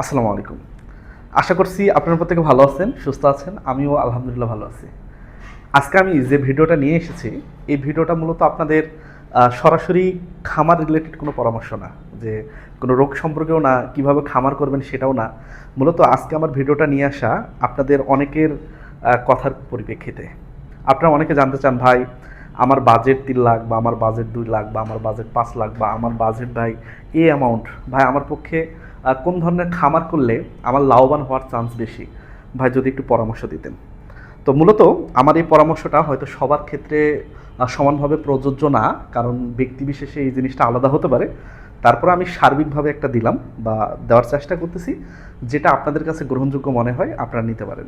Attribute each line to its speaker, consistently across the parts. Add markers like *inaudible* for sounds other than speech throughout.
Speaker 1: আসসালামু আলাইকুম। আশা করছি আপনার প্রত্যেকে ভালো আছেন, সুস্থ আছেন, আমিও আলহামদুলিল্লাহ ভালো আছি। আজকে আমি যে ভিডিওটা নিয়ে এসেছি, এই ভিডিওটা মূলত আপনাদের সরাসরি খামার রিলেটেড কোনো পরামর্শ না, যে কোনো রোগ সম্পর্কেও না, কীভাবে খামার করবেন সেটাও না। মূলত আজকে আমার ভিডিওটা নিয়ে আসা আপনাদের অনেকের কথার পরিপ্রেক্ষিতে। আপনারা অনেকে জানতে চান, ভাই, আমার বাজেট তিন লাখ বা আমার বাজেট দুই লাখ বা আমার বাজেট পাঁচ লাখ বা আমার বাজেট ভাই, এ অ্যামাউন্ট ভাই, আমার পক্ষে কোন ধরনের খামার করলে আমার লাভবান হওয়ার চান্স বেশি? ভাই, যদি একটু পরামর্শ দিতেন। তো মূলত আমার এই পরামর্শটা হয়তো সবার ক্ষেত্রে সমানভাবে প্রযোজ্য না, কারণ ব্যক্তিবিশেষে এই জিনিসটা আলাদা হতে পারে। তারপর আমি সার্বিকভাবে একটা দিলাম বা দেওয়ার চেষ্টা করতেছি, যেটা আপনাদের কাছে গ্রহণযোগ্য মনে হয়, আপনারা নিতে পারেন।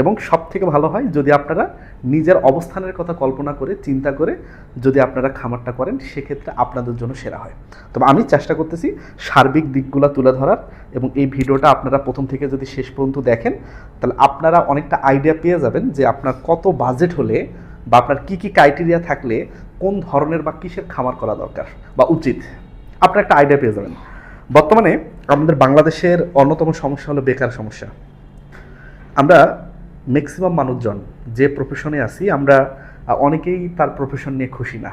Speaker 1: এবং সব থেকে ভালো হয় যদি আপনারা নিজের অবস্থানের কথা কল্পনা করে, চিন্তা করে যদি আপনারা খামারটা করেন, সেক্ষেত্রে আপনাদের জন্য সেরা হয়। তবে আমি চেষ্টা করতেছি সার্বিক দিকগুলো তুলে ধরার এবং এই ভিডিওটা আপনারা প্রথম থেকে যদি শেষ পর্যন্ত দেখেন, তাহলে আপনারা অনেকটা আইডিয়া পেয়ে যাবেন যে আপনার কত বাজেট হলে বা আপনার কী কী ক্রাইটেরিয়া থাকলে কোন ধরনের বা কিসের খামার করা দরকার বা উচিত, আপনার একটা আইডিয়া পেয়ে যাবেন। বর্তমানে আমাদের বাংলাদেশের অন্যতম সমস্যা হলো বেকার সমস্যা। আমরা ম্যাক্সিমাম মানুষজন যে প্রফেশনে আছি, আমরা অনেকেই তার প্রফেশন নিয়ে খুশি না।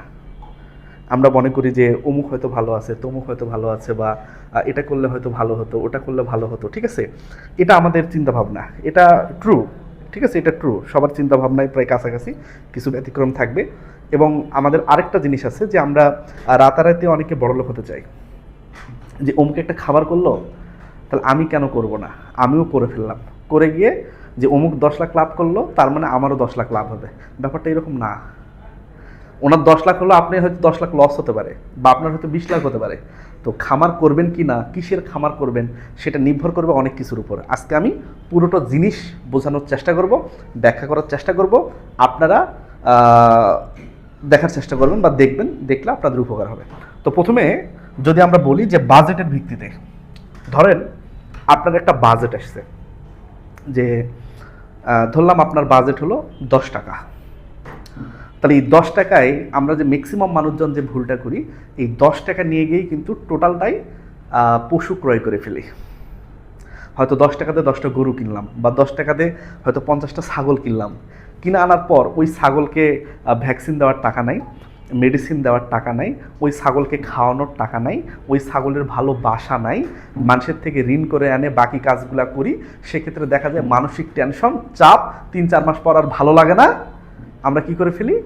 Speaker 1: আমরা মনে করি যে, অমুক হয়তো ভালো আছে, তমুক হয়তো ভালো আছে বা এটা করলে হয়তো ভালো হতো, ওটা করলে ভালো হতো, ঠিক আছে? এটা আমাদের চিন্তা ভাবনা এটা ট্রু ঠিক আছে? এটা ট্রু সবার চিন্তা ভাবনায় প্রায় কাছাকাছি, কিছু ব্যতিক্রম থাকবে। এবং আমাদের আরেকটা জিনিস আছে যে, আমরা রাতারাতি অনেকে বড়লোক হতে চাই। যে, অমুক একটা খাবার করল, তাহলে আমি কেন করব না? আমিও করে ফেললাম। করে গিয়ে যে অমুক দশ লাখ লাভ করল, তার মানে আমারও দশ লাখ লাভ হবে। ব্যাপারটা এরকম না। ওনার দশ লাখ হলো আপনি হয়তো দশ লাখ লস হতে পারে, বা আপনার হয়তো বিশ লাখ হতে পারে। তো খামার করবেন কি না, কিসের খামার করবেন, সেটা নির্ভর করবে অনেক কিছুর উপর। আজকে আমি পুরোটা জিনিস বোঝানোর চেষ্টা করব ব্যাখ্যা করার চেষ্টা করব, আপনারা দেখার চেষ্টা করবেন বা দেখবেন, দেখলে আপনাদের উপকার হবে। তো প্রথমে যদি আমরা বলি যে বাজেটের ভিত্তিতে, ধরেন আপনার একটা বাজেট আসছে, যে ধরলাম আপনার বাজেট হলো দশ টাকা। তাহলে এই দশ টাকায় আমরা যে ম্যাক্সিমাম মানুষজন যে ভুলটা করি, এই দশ টাকা নিয়ে গিয়েই কিন্তু টোটালটাই পশু ক্রয় করে ফেলি। হয়তো দশ টাকাতে দশটা গরু কিনলাম বা দশ টাকাতে হয়তো পঞ্চাশটা ছাগল কিনলাম। কিনে আনার পর ওই ছাগলকে ভ্যাকসিন দেওয়ার টাকা নাই। মেডিসিন দেওয়ার টাকা নাই, ওই ছাগলকে খাওয়ানোর টাকা নাই, ওই ছাগলের ভালো বাসা নাই, মানুষের থেকে ঋণ করে আনে বাকি কাজগুলা করি, সেক্ষেত্রে দেখা যায় মানসিক টেনশন চাপ, তিন চার মাস পর আর ভালো লাগে না। আমরা কি করে ফেলি?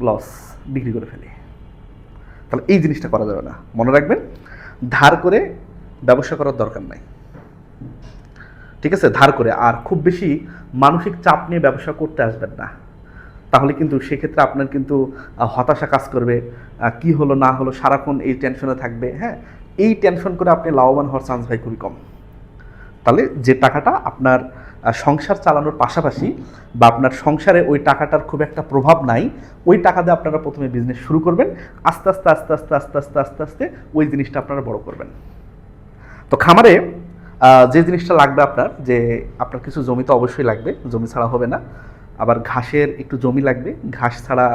Speaker 1: লস বিক্রি করে ফেলি। তাহলে এই জিনিসটা করা যাবে না। মনে রাখবেন, ধার করে ব্যবসা করার দরকার নাই। ঠিক আছে? ধার করে। আর খুব বেশি মানসিক চাপ নিয়ে ব্যবসা করতে আসবেন না। তাহলে কিন্তু সেক্ষেত্রে আপনার কিন্তু হতাশা কাজ করবে। কি হলো, না হলো, সারাক্ষণ এই টেনশনে থাকবে হ্যাঁ? এই টেনশন করে আপনি লাভবান হওয়ার চান্স ভাই খুবই কম। তাহলে যে টাকাটা আপনার সংসার চালানোর পাশাপাশি বা আপনার সংসারে ওই টাকাটার খুব একটা প্রভাব নাই, ওই টাকা দিয়ে আপনারা প্রথমে বিজনেস শুরু করবেন, আস্তে আস্তে আস্তে আস্তে আস্তে আস্তে আস্তে আস্তে ওই জিনিসটা আপনারা বড় করবেন। তো খামারে যে জিনিসটা লাগবে আপনার, যে আপনার কিছু জমি তো অবশ্যই লাগবে, জমি ছাড়া হবে না। আবার ঘাসের একটু জমি লাগবে, ঘাস ছাড়া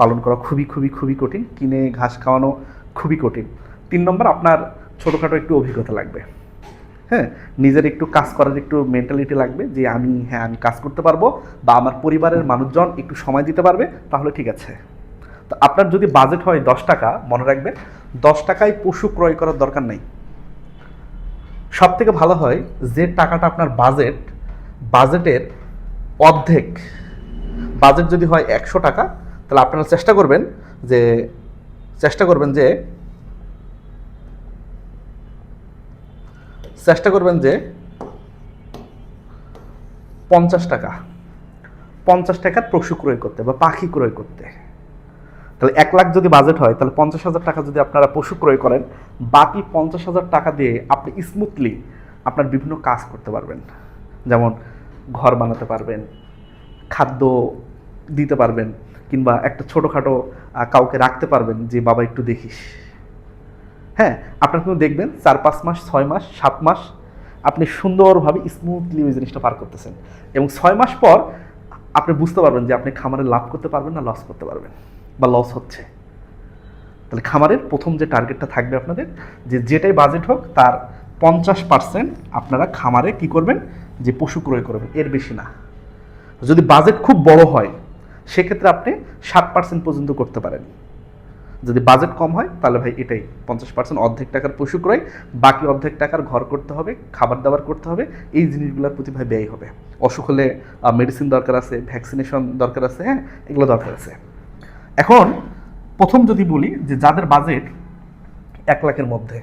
Speaker 1: পালন করা খুবই খুবই খুবই কঠিন। কিনে ঘাস খাওয়ানো খুবই কঠিন। তিন নম্বর, আপনার ছোটোখাটো একটু অভিজ্ঞতা লাগবে। হ্যাঁ নিজের একটু কাজ করার একটু মেন্টালিটি লাগবে যে আমি হ্যাঁ আমি কাজ করতে পারব বা আমার পরিবারের মানুষজন একটু সময় দিতে পারবে, তাহলে ঠিক আছে। তো আপনার যদি বাজেট হয় দশ টাকা, মনে রাখবেন, দশ টাকায় পশু ক্রয় করার দরকার নেই। সব থেকে ভালো হয় যে টাকাটা আপনার বাজেট বাজেটের অর্ধেক বাজেট যদি হয় একশো টাকা, তাহলে আপনারা চেষ্টা করবেন যে, চেষ্টা করবেন যে, চেষ্টা করবেন যে পঞ্চাশ টাকা, পঞ্চাশ টাকার পশু ক্রয় করতে বা পাখি ক্রয় করতে। তাহলে এক লাখ যদি বাজেট হয়, তাহলে পঞ্চাশ হাজার টাকা যদি আপনারা পশু ক্রয় করেন, বাকি পঞ্চাশ হাজার টাকা দিয়ে আপনি স্মুথলি আপনার বিভিন্ন কাজ করতে পারবেন। যেমন ঘর বানাতে পারবেন, খাদ্য দিতে পারবেন কিংবা একটা ছোটোখাটো কাউকে রাখতে পারবেন যে, বাবা, একটু দেখিস। হ্যাঁ আপনার কিন্তু দেখবেন চার, পাঁচ মাস, ছয় মাস, সাত মাস আপনি সুন্দরভাবে স্মুথলি ওই জিনিসটা পার করতেছেন এবং ছয় মাস পর আপনি বুঝতে পারবেন যে, আপনি খামারে লাভ করতে পারবেন না লস করতে পারবেন বা লস হচ্ছে। তাহলে খামারের প্রথম যে টার্গেটটা থাকবে আপনাদের, যে, যেটাই বাজেট হোক, তার পঞ্চাশ পার্সেন্ট আপনারা খামারে কি করবেন? যে, পশু ক্রয় করবেন, এর বেশি না। যদি বাজেট খুব বড় হয় সেক্ষেত্রে আপনি ষাট পার্সেন্ট পর্যন্ত করতে পারেন। যদি বাজেট কম হয়, তাহলে ভাই এটাই, পঞ্চাশ পার্সেন্ট অর্ধেক টাকার পশু ক্রয়, বাকি অর্ধেক টাকার ঘর করতে হবে, খাবার দাবার করতে হবে, এই জিনিসগুলোর প্রতি ভাই ব্যয় হবে। অসুখ হলে মেডিসিন দরকার আছে ভ্যাকসিনেশন দরকার আছে হ্যাঁ এগুলো দরকার আছে। এখন প্রথম যদি বলি যে যাদের বাজেট এক লাখের মধ্যে,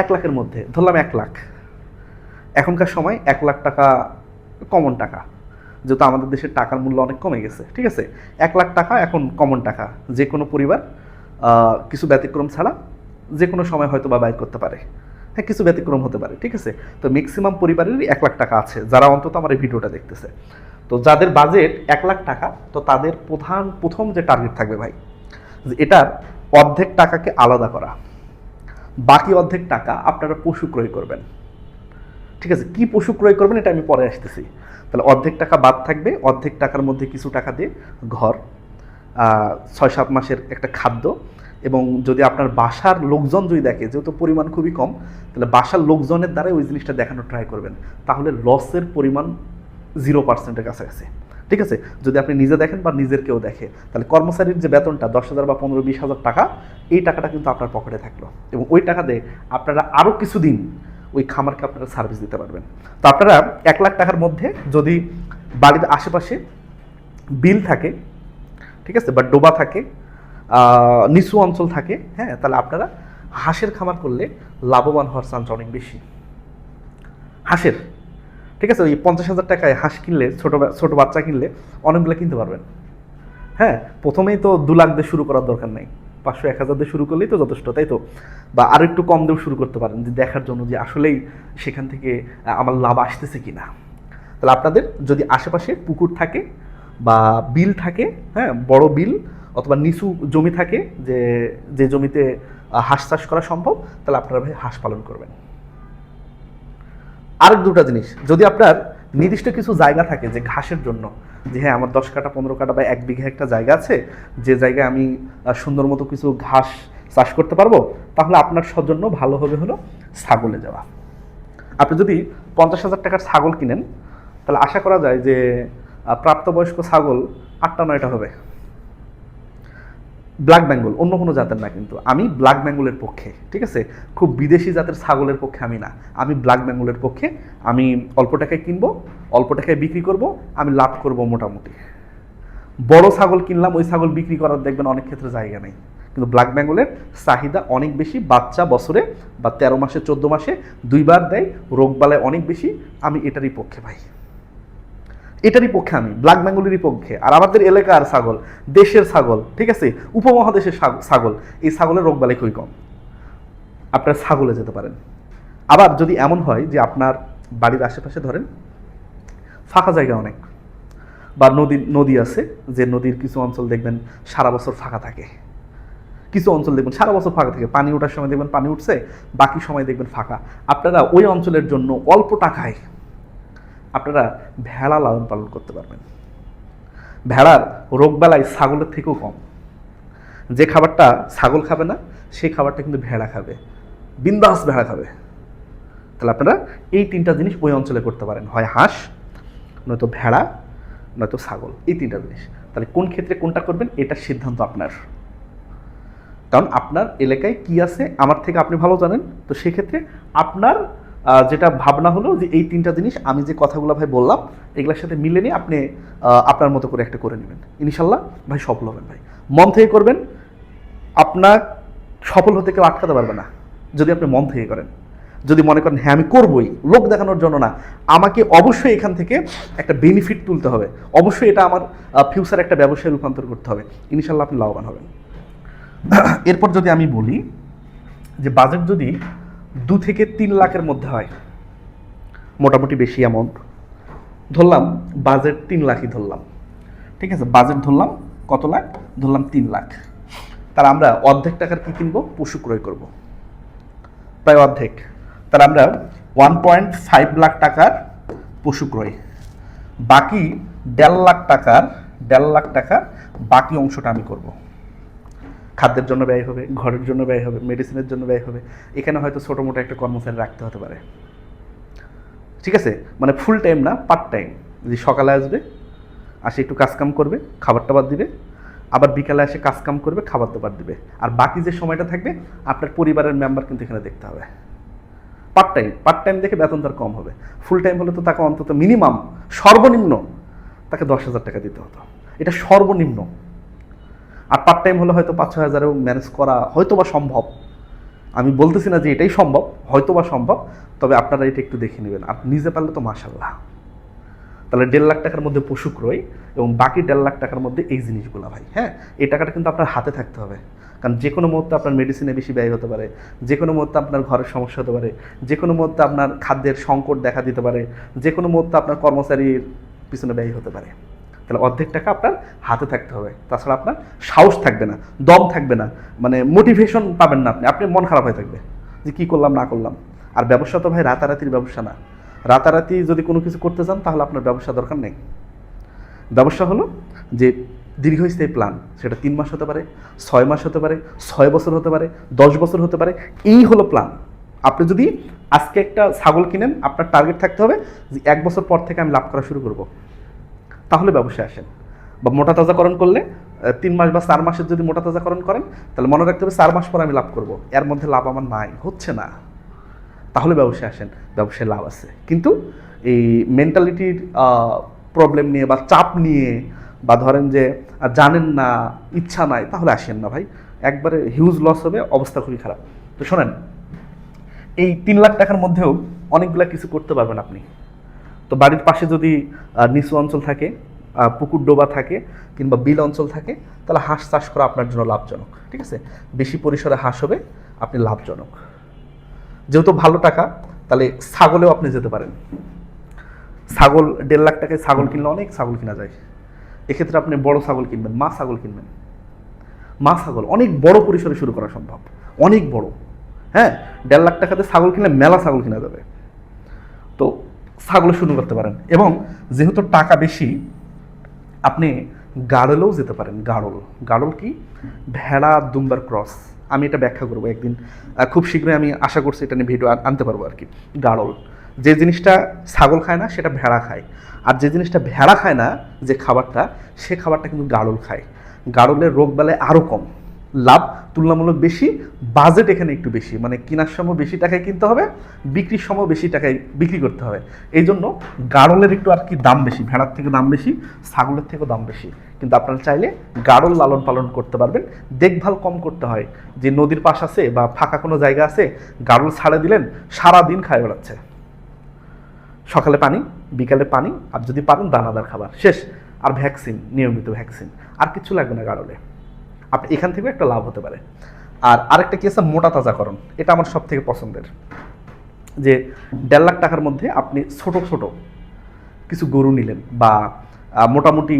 Speaker 1: এক লাখের মধ্যে, ধরলাম এক লাখ। এখনকার সময় এক লাখ টাকা কমন টাকা। যেহেতু আমাদের দেশের টাকার মূল্য অনেক কমে গেছে, ঠিক আছে? এক লাখ টাকা এখন কমন টাকা, যে কোনো পরিবার কিছু ব্যতিক্রম ছাড়া যে কোনো সময় হয়তো বা বাইর করতে পারে। হ্যাঁ কিছু ব্যতিক্রম হতে পারে, ঠিক আছে? তো ম্যাক্সিমাম পরিবারেরই এক লাখ টাকা আছে, যারা অন্তত আমার এই ভিডিওটা দেখতেছে। তো যাদের বাজেট এক লাখ টাকা, তো তাদের প্রধান, প্রথম যে টার্গেট থাকবে ভাই এটার অর্ধেক টাকাকে আলাদা করা। বাকি অর্ধেক টাকা আপনারা পশু ক্রয় করবেন। ঠিক আছে, কি পশু ক্রয় করবেন এটা আমি পরে আসতেছি। তাহলে অর্ধেক টাকা বাদ থাকবে, অর্ধেক টাকার মধ্যে কিছু টাকা দিয়ে ঘর ছয় সাত মাসের একটা খাদ্য এবং যদি আপনার বাসার লোকজন যদি দেখে, যেহেতু পরিমাণ খুবই কম, তাহলে বাসার লোকজনের দ্বারাই ওই জিনিসটা দেখানোর ট্রাই করবেন। তাহলে লসের পরিমাণ জিরো পার্সেন্টের কাছাকাছি। ঠিক আছে? যদি আপনি নিজে দেখেন বা নিজের কেউ দেখে, তাহলে কর্মচারীর যে বেতনটা দশ হাজার বা পনেরো বিশ হাজার টাকা, এই টাকাটা কিন্তু আপনার পকেটে থাকল। এবং ওই টাকা দিয়ে আপনারা আরও কিছুদিন ওই খামারকে আপনারা সার্ভিস দিতে পারবেন। তো আপনারা এক লাখ টাকার মধ্যে যদি বাড়ির আশেপাশে বিল থাকে, ঠিক আছে, বা ডোবা থাকে নিচু অঞ্চল থাকে হ্যাঁ তাহলে আপনারা হাঁসের খামার করলে লাভবান হওয়ার চান্স অনেক বেশি। হাঁসের, ঠিক আছে, ওই পঞ্চাশ হাজার টাকায় হাঁস কিনলে, ছোটো ছোটো বাচ্চা কিনলে অনেকগুলো কিনতে পারবেন। হ্যাঁ প্রথমেই তো দু লাখ দিয়ে শুরু করার দরকার নেই। পাঁচশো এক হাজার দিয়ে শুরু করলেই তো যথেষ্ট, তাই তো? বা আরও একটু কম দিয়েও শুরু করতে পারেন যে দেখার জন্য যে আসলেই সেখান থেকে আমার লাভ আসতেছে কি না তাহলে আপনাদের যদি আশেপাশে পুকুর থাকে বা বিল থাকে হ্যাঁ বড় বিল অথবা নিচু জমি থাকে যে যে জমিতে হাঁস চাষ করা সম্ভব, তাহলে আপনারা হাঁস পালন করবেন। আরেক দুটো জিনিস, যদি আপনার নির্দিষ্ট কিছু জায়গা থাকে যে ঘাসের জন্য। যে হ্যাঁ আমার দশ কাটা পনেরো কাটা বা এক বিঘা একটা জায়গা আছে, যে জায়গায় আমি সুন্দর মতো কিছু ঘাস চাষ করতে পারব, তাহলে আপনার সজন্য ভালো হবে হলো ছাগলে যাওয়া। আপনি যদি পঞ্চাশ হাজার টাকার ছাগল কিনেন, তাহলে আশা করা যায় যে প্রাপ্তবয়স্ক ছাগল আটটা, নয়টা হবে। ব্ল্যাক বেঙ্গল, অন্য কোনো জাতের না কিন্তু। আমি ব্ল্যাক বেঙ্গলের পক্ষে, ঠিক আছে? খুব বিদেশি জাতের ছাগলের পক্ষে আমি না। আমি ব্ল্যাক বেঙ্গলের পক্ষে, আমি অল্প টাকায় কিনবো, অল্প টাকায় বিক্রি করব, আমি লাভ করব মোটামুটি। বড় ছাগল কিনলাম, ওই ছাগল বিক্রি করার দেখবেন অনেক ক্ষেত্রে জায়গা নেই। কিন্তু ব্ল্যাক বেঙ্গলের চাহিদা অনেক বেশি, বাচ্চা বছরে বা তেরো মাসে, চোদ্দ মাসে দুইবার দেয় রোগবালায় অনেক বেশি, আমি এটারই পক্ষে ভাই। এটারই পক্ষে আমি, ব্ল্যাক বেঙ্গলেরই পক্ষে আর আমাদের এলাকার ছাগল, দেশের ছাগল, ঠিক আছে? উপমহাদেশের ছাগ- ছাগল, এই ছাগলের রোগ রোগবালাই খুবই কম। আপনারা ছাগলে যেতে পারেন। আবার যদি এমন হয় যে আপনার বাড়ির আশেপাশে ধরেন, ফাঁকা জায়গা অনেক, বা নদী নদী আছে, যে নদীর কিছু অঞ্চল দেখবেন সারা বছর ফাঁকা থাকে। কিছু অঞ্চল দেখবেন সারা বছর ফাঁকা থাকে। পানি ওঠার সময় দেখবেন পানি উঠছে, বাকি সময় দেখবেন ফাঁকা। আপনারা ওই অঞ্চলের জন্য অল্প টাকায় আপনারা ভেড়া লালন পালন করতে পারবেন। ভেড়ার রোগবেলায় ছাগলের থেকেও কম। যে খাবারটা ছাগল খাবে না সেই খাবারটা কিন্তু ভেড়া খাবে। বিন্দাস ভেড়া খাবে। তাহলে আপনারা এই তিনটা জিনিস ওই অঞ্চলে করতে পারেন। হয় হাঁস, নয়তো ভেড়া, নয়তো ছাগল, এই তিনটা জিনিস। তাহলে কোন ক্ষেত্রে কোনটা করবেন এটার সিদ্ধান্ত আপনার। কারণ আপনার এলাকায় কি আছে, আমার থেকে আপনি ভালো জানেন। তো সেক্ষেত্রে আপনার যেটা ভাবনা হলো যে এই তিনটা জিনিস আমি যে কথাগুলো ভাই বললাম, এগুলোর সাথে মিলে নিয়ে আপনি আপনার মতো করে একটা করে নেবেন। ইনশাল্লাহ ভাই সফল হবেন ভাই। মন থেকে করবেন, আপনার সফল হতে কেউ আটকাতে পারবে না, যদি আপনি মন থেকে করেন। যদি মনে করেন হ্যাঁ আমি করবই, লোক দেখানোর জন্য না। আমাকে অবশ্যই এখান থেকে একটা বেনিফিট তুলতে হবে। অবশ্যই এটা আমার ফিউচার একটা ব্যবসায় রূপান্তর করতে হবে। ইনশাল্লাহ আপনি লাভবান হবেন। *clears throat* এরপর যদি আমি বলি যে বাজেট যদি দু থেকে তিন লাখের মধ্যে হয়। মোটামুটি বেশি অ্যামাউন্ট ধরলাম বাজেট তিন লাখই ধরলাম। ঠিক আছে বাজেট ধরলাম, কত লাখ? ধরলাম তিন লাখ। তার আমরা অর্ধেক টাকার কি কিনবো? পশু ক্রয় করব। প্রায় অর্ধেক। তার আমরা ওয়ান পয়েন্ট ফাইভ লাখ টাকার পশু ক্রয়। বাকি দেড় লাখ টাকার, দেড় লাখ টাকার বাকি অংশটা আমি করব। খাদ্যের জন্য ব্যয় হবে, ঘরের জন্য ব্যয় হবে মেডিসিনের জন্য ব্যয় হবে। এখানে হয়তো ছোটো মোটো একটা কর্মচারী রাখতে হতে পারে। ঠিক আছে? মানে ফুল টাইম না পার্ট টাইম যে সকালে আসবে, আসে একটু কাজকাম করবে, খাবার টাবার দিবে, আবার বিকালে এসে কাজকাম করবে, খাবার দাবার দিবে। আর বাকি যে সময়টা থাকবে, আপনার পরিবারের মেম্বার কিন্তু এখানে দেখতে হবে। পার্ট টাইম পার্ট টাইম দেখে বেতন তার কম হবে। ফুল টাইম হলে তো তাকে অন্তত মিনিমাম সর্বনিম্ন তাকে দশ হাজার টাকা দিতে হতো। এটা সর্বনিম্ন। আর পার্ট টাইম হলে হয়তো পাঁচ ছ হাজারেও ম্যানেজ করা হয়তো বা সম্ভব। আমি বলতেছি না যে এটাই সম্ভব হয়তো বা সম্ভব, তবে আপনারা এটা একটু দেখে নেবেন। আর নিজে পারলে তো মাসাল্লাহ তাহলে দেড় লাখ টাকার মধ্যে পশু ক্রয় এবং বাকি দেড় লাখ টাকার মধ্যে এই জিনিসগুলো ভাই হ্যাঁ? এই টাকাটা কিন্তু আপনার হাতে থাকতে হবে। কারণ যে কোনো মুহূর্তে আপনার মেডিসিনে বেশি ব্যয় হতে পারে, যে কোনো মুহূর্তে আপনার ঘরের সমস্যা হতে পারে, যে কোনো মুহূর্তে আপনার খাদ্যের সংকট দেখা দিতে পারে, যে কোনো মুহূর্তে আপনার কর্মচারীর পিছনে ব্যয় হতে পারে। তাহলে অর্ধেক টাকা আপনার হাতে থাকতে হবে। তাছাড়া আপনার সাহস থাকবে না, দম থাকবে না মানে মোটিভেশন পাবেন না আপনি আপনি মন খারাপ হয়ে থাকবে যে কী করলাম, না করলাম। আর ব্যবসা তো ভাই রাতারাতির ব্যবসা না। রাতারাতি যদি কোনো কিছু করতে চান তাহলে আপনার ব্যবসা দরকার নেই। ব্যবসা হলো যে দীর্ঘস্থায়ী প্ল্যান সেটা তিন মাস হতে পারে, ছয় মাস হতে পারে, ছয় বছর হতে পারে, দশ বছর হতে পারে, এই হলো প্ল্যান আপনি যদি আজকে একটা ছাগল কিনেন, আপনার টার্গেট থাকতে হবে যে এক বছর পর থেকে আমি লাভ করা শুরু করব। তাহলে ব্যবসায় আসেন। বা মোটা তাজাকরণ করলে তিন মাস বা চার মাসের যদি মোটা তাজাকরণ করেন, তাহলে মনে রাখতে হবে চার মাস পর আমি লাভ করব। এর মধ্যে লাভ আমার নাই, হচ্ছে না। তাহলে ব্যবসায় আসেন, ব্যবসায় লাভ আছে। কিন্তু এই মেন্টালিটির প্রবলেম নিয়ে বা চাপ নিয়ে বা ধরেন যে জানেন না, ইচ্ছা নাই, তাহলে আসেন না ভাই। একবারে হিউজ লস হবে, অবস্থা খুবই খারাপ। তো শোনেন, এই তিন লাখ টাকার মধ্যেও অনেকগুলা কিছু করতে পারবেন আপনি। তো বাড়ির পাশে যদি নিচু অঞ্চল থাকে পুকুর ডোবা থাকে কিংবা বিল অঞ্চল থাকে, তাহলে হাঁস চাষ করা আপনার জন্য লাভজনক, ঠিক আছে? বেশি পরিসরে হাঁস হবে, আপনি লাভজনক। যেহেতু ভালো টাকা, তাহলে ছাগলেও আপনি যেতে পারেন। ছাগল, দেড় লাখ টাকায় ছাগল কিনলে অনেক ছাগল কিনা যায়। এক্ষেত্রে আপনি বড় ছাগল কিনবেন, মা ছাগল কিনবেন। মা ছাগল, অনেক বড় পরিসরে শুরু করা সম্ভব। অনেক বড়। হ্যাঁ দেড় লাখ টাকাতে ছাগল কিনলে মেলা ছাগল কিনা যাবে। ছাগল শুরু করতে পারেন। এবং যেহেতু টাকা বেশি, আপনি গাড়লেও যেতে পারেন, গাড়ল। গাড়ল কি? ভেড়া দুম্বার ক্রস। আমি এটা ব্যাখ্যা করব একদিন। খুব শীঘ্রই আমি আশা করছি এটা নিয়ে ভিডিও আনতে পারব আর কি। গাড়ল। যে জিনিসটা ছাগল খায় না, সেটা ভেড়া খায়। আর যে জিনিসটা ভেড়া খায় না, যে খাবারটা, সে খাবারটা কিন্তু গাড়ল খায়। গাড়লের রোগ বেলায় আরও কম। লাভ তুলনামূলক বেশি, বাজেট এখানে একটু বেশি। মানে কেনার সময় বেশি টাকায় কিনতে হবে, বিক্রির সময় বেশি টাকায় বিক্রি করতে হবে। এই জন্য গাড়লের একটু আর কি দাম বেশি, ভেড়ার থেকে দাম বেশি, ছাগলের থেকেও দাম বেশি। কিন্তু আপনারা চাইলে গাড়ল লালন পালন করতে পারবেন। দেখভাল কম করতে হয়। যে নদীর পাশ আছে বা ফাঁকা কোনো জায়গা আছে গাড়ল ছাড়ে দিলেন সারা দিন খায় বেড়াচ্ছে। সকালে পানি, বিকালে পানি, আর যদি পারেন দানাদার খাবার। শেষ। আর ভ্যাকসিন, নিয়মিত ভ্যাকসিন। আর কিছু লাগবে না গাড়লে আপনি এখান থেকেও একটা লাভ হতে পারে। আর আরেকটা কি আছে? মোটা তাজাকরণ। এটা আমার সব থেকে পছন্দের। যে দেড় লাখ টাকার মধ্যে আপনি ছোট ছোট কিছু গরু নিলেন বা মোটামুটি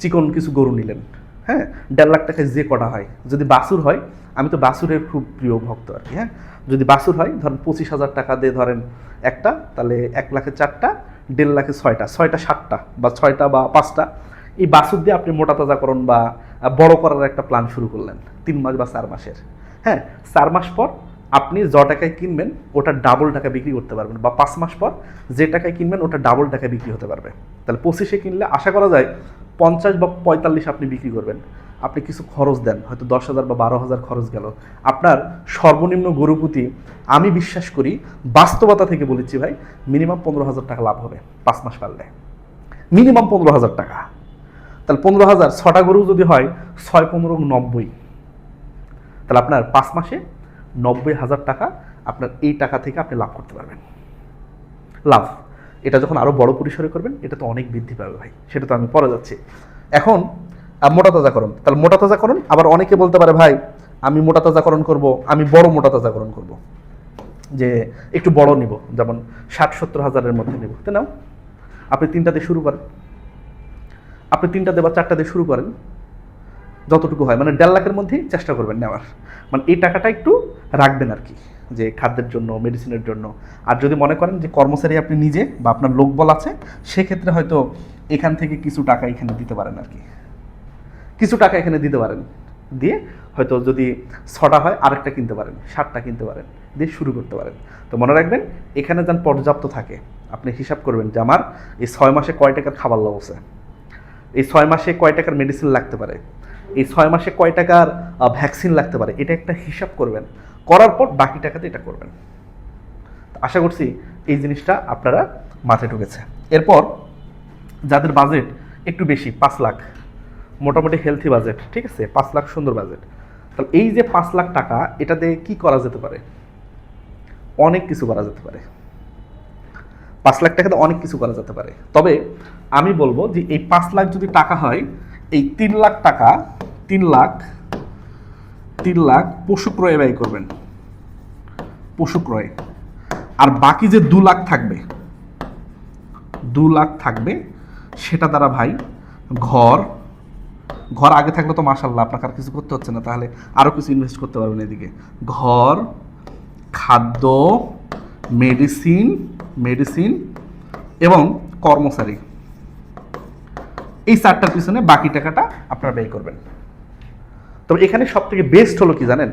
Speaker 1: চিকন কিছু গরু নিলেন হ্যাঁ? দেড় লাখ টাকায় যে কটা হয়, যদি বাসুর হয়, আমি তো বাসুরের খুব প্রিয় ভক্ত আর কি হ্যাঁ? যদি বাসুর হয়, ধরেন পঁচিশ হাজার টাকা দিয়ে ধরেন একটা, তাহলে এক লাখে চারটা, দেড় লাখে ছয়টা ছয়টা সাতটা বা ছয়টা বা পাঁচটা। এই বাসুর দিয়ে আপনি মোটা তাজাকরণ বা বড় করার একটা প্ল্যান শুরু করলেন, তিন মাস বা চার মাসের। হ্যাঁ চার মাস পর আপনি য টাকায় কিনবেন, ওটা ডাবল টাকা বিক্রি করতে পারবেন, বা পাঁচ মাস পর যে টাকায় কিনবেন, ওটা ডাবল টাকা বিক্রি হতে পারবে। তাহলে পঁচিশে কিনলে আশা করা যায় পঞ্চাশ বা পঁয়তাল্লিশ আপনি বিক্রি করবেন। আপনি কিছু খরচ দেন, হয়তো দশ হাজার বা বারো হাজার খরচ গেল। আপনার সর্বনিম্ন গরুপুতি, আমি বিশ্বাস করি, বাস্তবতা থেকে বলেছি ভাই মিনিমাম পনেরো হাজার টাকা লাভ হবে পাঁচ মাস পারলে। মিনিমাম পনেরো হাজার টাকা। তাহলে পনেরো হাজার ছটা গরু যদি হয়, ছয়, পনেরো, নব্বই। তাহলে আপনার পাঁচ মাসে নব্বই হাজার টাকা আপনার এই টাকা থেকে আপনি লাভ করতে পারবেন। লাভ। এটা যখন আরও বড় পরিসরে করবেন, এটা তো অনেক বৃদ্ধি পাবে ভাই। সেটা তো আমি পরে যাচ্ছি। এখন মোটা তাজাকরণ। তাহলে মোটা তাজাকরণ আবার অনেকে বলতে পারে, ভাই, আমি মোটা তাজাকরণ করব, আমি বড় মোটা তাজাকরণ করব। যে একটু বড় নিব, যেমন ষাট, সত্তর হাজারের মধ্যে নেব। তাই নাও আপনি তিনটাতে শুরু করেন। আপনি তিনটা তিনটাতে বা দিয়ে শুরু করেন, যতটুকু হয়। মানে দেড় লাখের মধ্যেই চেষ্টা করবেন নেওয়ার। মানে এই টাকাটা একটু রাখবেন আর কি, যে খাদ্যের জন্য মেডিসিনের জন্য। আর যদি মনে করেন যে কর্মচারী আপনি নিজে বা আপনার লোকবল আছে, সেক্ষেত্রে হয়তো এখান থেকে কিছু টাকা এখানে দিতে পারেন আর কি। কিছু টাকা এখানে দিতে পারেন। দিয়ে হয়তো যদি ছটা হয়, আরেকটা কিনতে পারেন, সাতটা কিনতে পারেন, দিয়ে শুরু করতে পারেন। তো মনে রাখবেন, এখানে যেন পর্যাপ্ত থাকে। আপনি হিসাব করবেন যে আমার এই ছয় মাসে কয় টাকার খাবার লাগছে এই ছয় মাসে কয় টাকার মেডিসিন লাগতে পারে? এই ছয় মাসে কয় টাকার ভ্যাকসিন লাগতে পারে? এটা একটা হিসাব করবেন। করার পর বাকি টাকাতে এটা করবেন। আশা করছি এই জিনিসটা আপনারা মাথায় ঢুকেছে। এরপর যাদের বাজেট একটু বেশি, পাঁচ লাখ, মোটামুটি হেলথি বাজেট ঠিক আছে? পাঁচ লাখ সুন্দর বাজেট তাহলে এই যে পাঁচ লাখ টাকা এটাতে কি করা যেতে পারে? অনেক কিছু করা যেতে পারে। পাঁচ লাখ টাকাতে অনেক কিছু করা যেতে পারে। তবে আমি বলব যে এই পাঁচ লাখ যদি টাকা হয়, এই তিন লাখ টাকা, তিন লাখ তিন লাখ পশু ক্রয়ে ব্যয় করবেন। পশু ক্রয়ে। আর বাকি যে দু লাখ থাকবে, দু লাখ থাকবে, সেটা দ্বারা ভাই ঘর ঘর আগে থাকলে তো মাসাল্লাহ আপনাকে আর কিছু করতে হচ্ছে না, তাহলে আরও কিছু ইনভেস্ট করতে পারবেন এদিকে। ঘর, খাদ্য মেডিসিন মেডিসিন এবং কর্মচারী। এই চারটার পিছনে বাকি টাকাটা আপনারা ব্যয় করবেন। তবে এখানে সব থেকে বেস্ট হলো কি জানেন?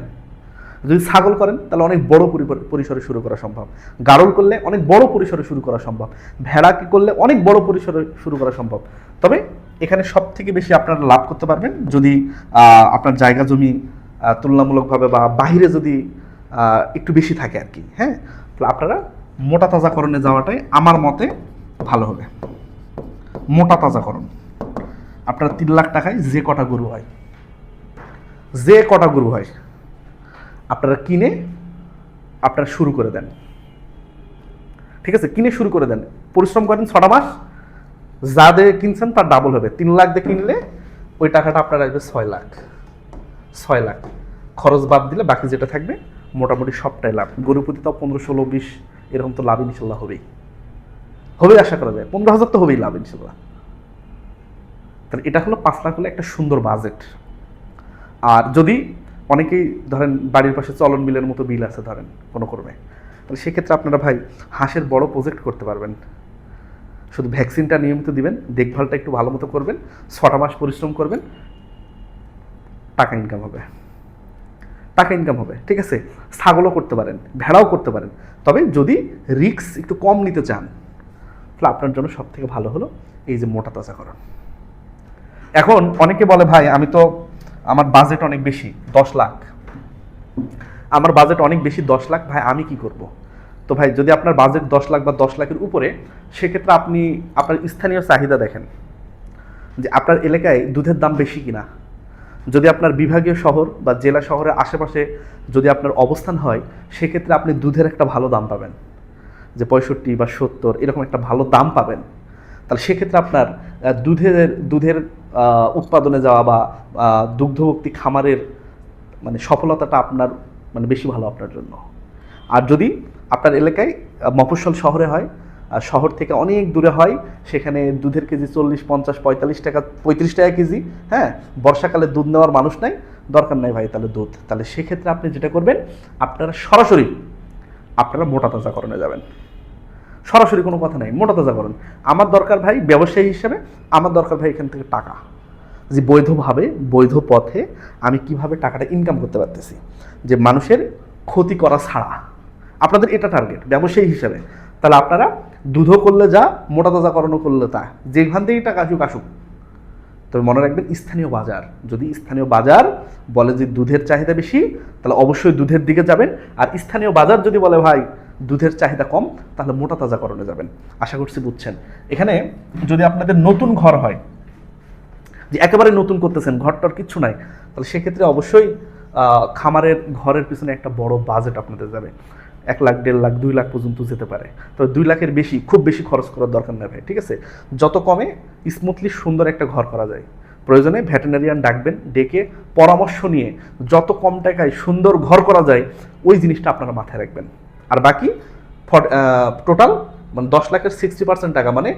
Speaker 1: যদি ছাগল করেন, তাহলে অনেক বড় পরি- পরিসরে শুরু করা সম্ভব। গাড়ল করলে অনেক বড় পরিসরে শুরু করা সম্ভব। ভেড়া কি করলে অনেক বড় পরিসরে শুরু করা সম্ভব। তবে এখানে সব থেকে বেশি আপনারা লাভ করতে পারবেন যদি আপনার জায়গা জমি তুলনামূলকভাবে বা বাহিরে যদি একটু বেশি থাকে আর কি হ্যাঁ? তাহলে আপনারা মোটা তাজাকরণে যাওয়াটাই আমার মতে ভালো হবে। মোটা তাজাকরণ। আপনার তিন লাখ টাকায় যে কটা গরু হয়, যে কটা গরু হয়, আপনারা কিনে আপনারা শুরু করে দেন। ঠিক আছে? কিনে শুরু করে দেন। পরিশ্রম করেন ছটা মাস, যা দিয়ে কিনছেন তার ডাবল হবে। তিন লাখ দিয়ে কিনলে ওই টাকাটা আপনার আসবে ছয় লাখ। ছয় লাখ। খরচ বাদ দিলে বাকি যেটা থাকবে, মোটামুটি সবটাই লাভ। গরু প্রতি তাও পনেরো, ষোলো, বিশ এরকম তো লাভ ইনশাল্লাহ হবেই। হবে আশা করা যায়। পনেরো হাজার তো হবেই লাভ ইনশাল্লাহ। তাহলে এটা হলো পাঁচ লাখ হলো একটা সুন্দর বাজেট আর যদি অনেকেই ধরেন বাড়ির পাশে চলন বিলের মতো বিল আছে ধরেন কোনো কর্মে, তাহলে সেক্ষেত্রে আপনারা ভাই হাঁসের বড় প্রজেক্ট করতে পারবেন। শুধু ভ্যাকসিনটা নিয়মিত দিবেন, দেখভালটা একটু ভালো মতো করবেন, ছটা মাস পরিশ্রম করবেন, টাকা ইনকাম হবে। টাকা ইনকাম হবে, ঠিক আছে? ছাগলও করতে পারেন, ভেড়াও করতে পারেন। তবে যদি রিস্ক একটু কম নিতে চান, তাহলে আপনার জন্য সব থেকে ভালো হলো এই যে মোটা তাজাকরণ এখন অনেকে বলে, ভাই, আমি তো, আমার বাজেট অনেক বেশি, দশ লাখ। আমার বাজেট অনেক বেশি, দশ লাখ, ভাই, আমি কি করব? তো ভাই, যদি আপনার বাজেট দশ লাখ বা দশ লাখের উপরে, সেক্ষেত্রে আপনি, আপনার স্থানীয় চাহিদা দেখেন। যে আপনার এলাকায় দুধের দাম বেশি কিনা? যদি আপনার বিভাগীয় শহর বা জেলা শহরের আশেপাশে যদি আপনার অবস্থান হয়, সেক্ষেত্রে আপনি দুধের একটা ভালো দাম পাবেন। যে পঁয়ষট্টি বা সত্তর এরকম একটা ভালো দাম পাবেন। তাহলে সেক্ষেত্রে আপনার দুধের দুধের উৎপাদনে যাওয়া বা দুগ্ধভক্তি খামারের মানে সফলতাটা আপনার মানে বেশি ভালো আপনার জন্য। আর যদি আপনার এলাকায় মফস্বল শহরে হয় শহর থেকে অনেক দূরে হয়, সেখানে দুধের কেজি চল্লিশ, পঞ্চাশ, পঁয়তাল্লিশ টাকা, পঁয়ত্রিশ টাকা কেজি হ্যাঁ? বর্ষাকালে দুধ নেওয়ার মানুষ নাই, দরকার নাই ভাই তাহলে দুধ। তাহলে সেক্ষেত্রে আপনি যেটা করবেন, আপনারা সরাসরি, আপনারা মোটা তাজাকরণে যাবেন। সরাসরি কোনো কথা নাই, মোটা তাজা করেন। আমার দরকার ভাই ব্যবসায়ী হিসাবে, আমার দরকার ভাই এখান থেকে টাকা। যে বৈধভাবে, বৈধ পথে আমি কীভাবে টাকাটা ইনকাম করতে পারতেছি। যে মানুষের ক্ষতি করা ছাড়া। আপনাদের এটা টার্গেট ব্যবসায়ী হিসাবে। তাহলে আপনারা দুধও করলে যা, মোটা তাজা তাজাকরণও করলে তা। যেখান থেকেই টাকা আসুক আসুক। তবে মনে রাখবেন, স্থানীয় বাজার। যদি স্থানীয় বাজার বলে যে দুধের চাহিদা বেশি, তাহলে অবশ্যই দুধের দিকে যাবেন। আর স্থানীয় বাজার যদি বলে, ভাই, দুধের চাহিদা কম, তাহলে মোটা তাজা তাজাকরণে যাবেন। আশা করছি বুঝছেন। এখানে যদি আপনাদের নতুন ঘর হয়, যে একেবারে নতুন করতেছেন, ঘরটার কিচ্ছু নাই, তাহলে সেক্ষেত্রে অবশ্যই খামারের ঘরের পিছনে একটা বড় বাজেট আপনাদের যাবে। এক লাখ, দেড় লাখ, দুই লাখ পর্যন্ত যেতে পারে। তবে দুই লাখের বেশি, খুব বেশি খরচ করার দরকার নেই ভাই, ঠিক আছে? যত কমে স্মুথলি সুন্দর একটা ঘর করা যায়। প্রয়োজনে ভেটেনারিয়ান ডাকবেন, ডেকে পরামর্শ নিয়ে যত কম টাকায় সুন্দর ঘর করা যায়, ওই জিনিসটা আপনারা মাথায় রাখবেন। আর বাকি টোটাল মানে দশ লাখের সিক্সটি পার্সেন্ট টাকা মানে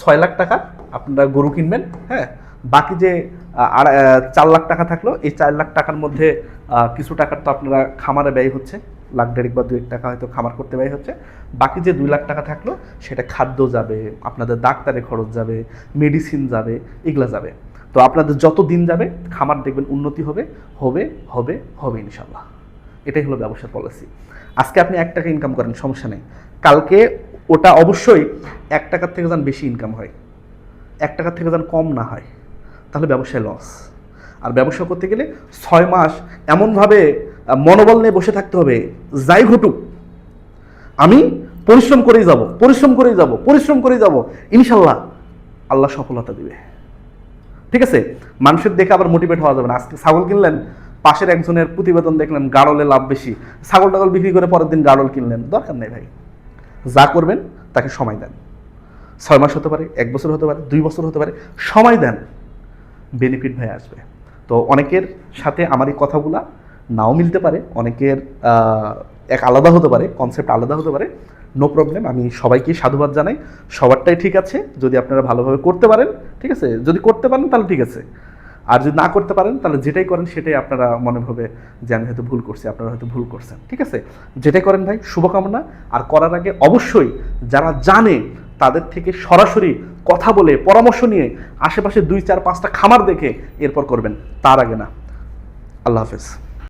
Speaker 1: ছয় লাখ টাকা আপনারা গরু কিনবেন হ্যাঁ? বাকি যে চার লাখ টাকা থাকল, এই চার লাখ টাকার মধ্যে কিছু টাকার তো আপনারা খামারে ব্যয় হচ্ছে। লাখ দেড়েক বা দুই টাকা হয়তো খামার করতে ব্যয় হচ্ছে। বাকি যে দুই লাখ টাকা থাকল, সেটা খাদ্য যাবে, আপনাদের ডাক্তারে খরচ যাবে মেডিসিন যাবে, এগুলা যাবে। তো আপনাদের যত দিন যাবে, খামার দেখবেন উন্নতি হবে হবে হবে হবে ইনশাল্লাহ এটাই হলো ব্যবসার পলিসি আজকে আপনি এক টাকা ইনকাম করেন, সমস্যা নেই। কালকে ওটা অবশ্যই এক টাকার থেকে যেন বেশি ইনকাম হয়, এক টাকার থেকে যেন কম না হয়, তাহলে ব্যবসায় লস আর ব্যবসা করতে গেলে ছয় মাস এমনভাবে মনোবল নিয়ে বসে থাকতে হবে। যাই ঘটুক, আমি পরিশ্রম করেই যাব, পরিশ্রম করেই যাব, পরিশ্রম করেই যাব। ইনশাল্লাহ আল্লাহ সফলতা দিবে। ঠিক আছে? মানুষের দেখে আবার মোটিভেট হওয়া যাবে না। আজকে ছাগল কিনলেন, পাশের একজনের প্রতিবেদন দেখলেন গাড়লে লাভ বেশি। ছাগল টাগল বিক্রি করে পরের দিন গাড়ল কিনলেন। দরকার নেই ভাই। যা করবেন, তাকে সময় দেন। ছয় মাস হতে পারে, এক বছর হতে পারে, দুই বছর হতে পারে, সময় দেন। বেনিফিট ভাই আসবে। তো অনেকের সাথে আমার এই কথাগুলা নাও মিলতে পারে, অনেকের এক আলাদা হতে পারে কনসেপ্ট আলাদা হতে পারে। নো প্রবলেম আমি সবাইকে সাধুবাদ জানাই। সবারটাই ঠিক আছে, যদি আপনারা ভালোভাবে করতে পারেন, ঠিক আছে? যদি করতে পারেন, তাহলে ঠিক আছে। আর যদি না করতে পারেন, তাহলে যেটাই করেন, সেটাই আপনারা মনে ভাবে যে আমি হয়তো ভুল করছি, আপনারা হয়তো ভুল করছেন, ঠিক আছে? যেটাই করেন ভাই, শুভকামনা। আর করার আগে অবশ্যই যারা জানে, তাদের থেকে সরাসরি কথা বলে, পরামর্শ নিয়ে আশেপাশে দুই, চার, পাঁচটা খামার দেখে এরপর করবেন। তার আগে না। আল্লাহ হাফেজ।